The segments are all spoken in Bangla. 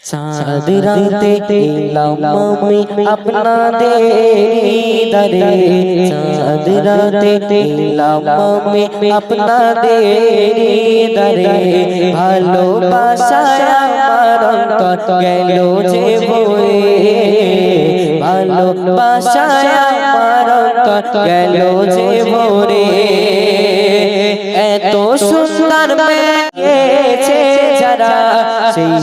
চাঁদ রাতে এলাম আমি আপনাদের দরে চাঁদ রাতে এলাম আমি আপনাদের দরে ভালোবাসায় আমার অন্তর গেল যে বয়ে ভালোবাসায় আমার অন্তর গেল যে ভরে। এত সুন্দর যারা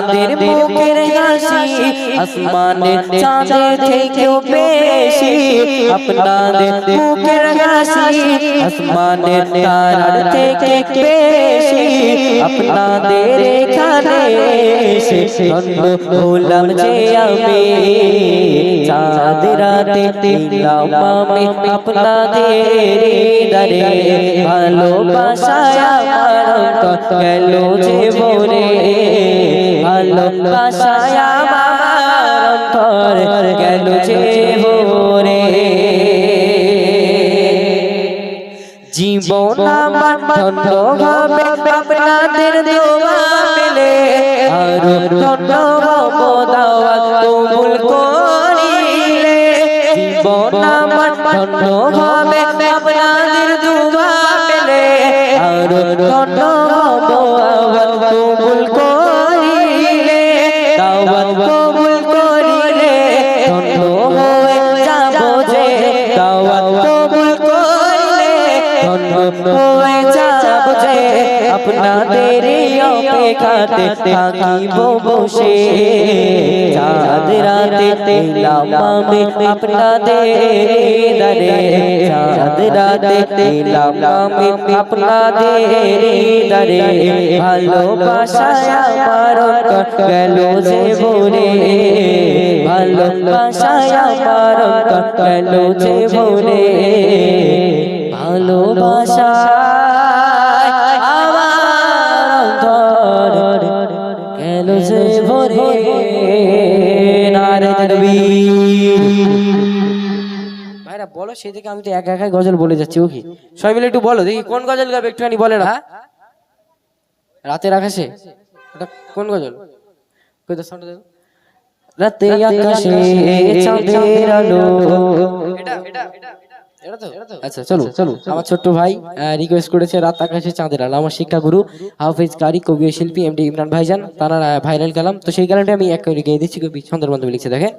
আপনাদের মুখের হাসি আসমানের চাঁদের থেকেও বেশি আপনাদের মুখের হাসি আসমানের তারার থেকে বেশি আপনাদের এখানে এসে হলাম যে আমি চাঁদ রাতে দিলাম আমি আপনাদের দরে ভালোবাসায় আমার গেল যে ভালোবাসায় আমার অন্তর গেল যে ভরে। জীবন আমার ধন্য হবে আপনাদের দোয়া পেলে আর ধন্য হব দাওয়াত কবুল করিলে। জীবন আমার ধন্য হবে আপনাদের দোয়া আর ধন্য হব দাওয়াত কবুল করিলে। দাওয়াত কবুল করিলে ধন্য হয়ে যাব যে। দাওয়াত কবুল করিলে ধন্য হয়ে যাব যে। আপনাদের অপেক্ষাতে থাকিব বসে চাঁদ রাতে এলাম আমি আপনাদের দরে চাঁদ রাতে এলাম আমি আপনাদের দরে ভালোবাসায় আমার গেল যে ভরে ভালোবাসায় আমার গেল যে ভরে ভালোবাসায় ভরে ভাইরা বলো সেই থেকে আমি তো একা একাই গজল বলে যাচ্ছি ও কি? সবাই মিলে একটু বলো দেখি কোন গজল গাবে একটুখানি বলে না। রাতের আকাশে? কোন গজল? কই সাউন্ড দাও রাতে আকাশে চাঁদের আলো। এটা এটা এটা। আচ্ছা চলো চলো। আমার ছোট্ট ভাই রিকোয়েস্ট করেছে রাত আকাশে চাঁদের আলো। আমার শিক্ষাগুরু হাফিজ কারি কবি শিল্পী এমডি ইমরান ভাইজান তারা ভাইরাল গেলাম তো সেই কারণে আমি এক করে গিয়ে দিচ্ছি। কবি সুন্দর মাধ্যমে লিখছে দেখে।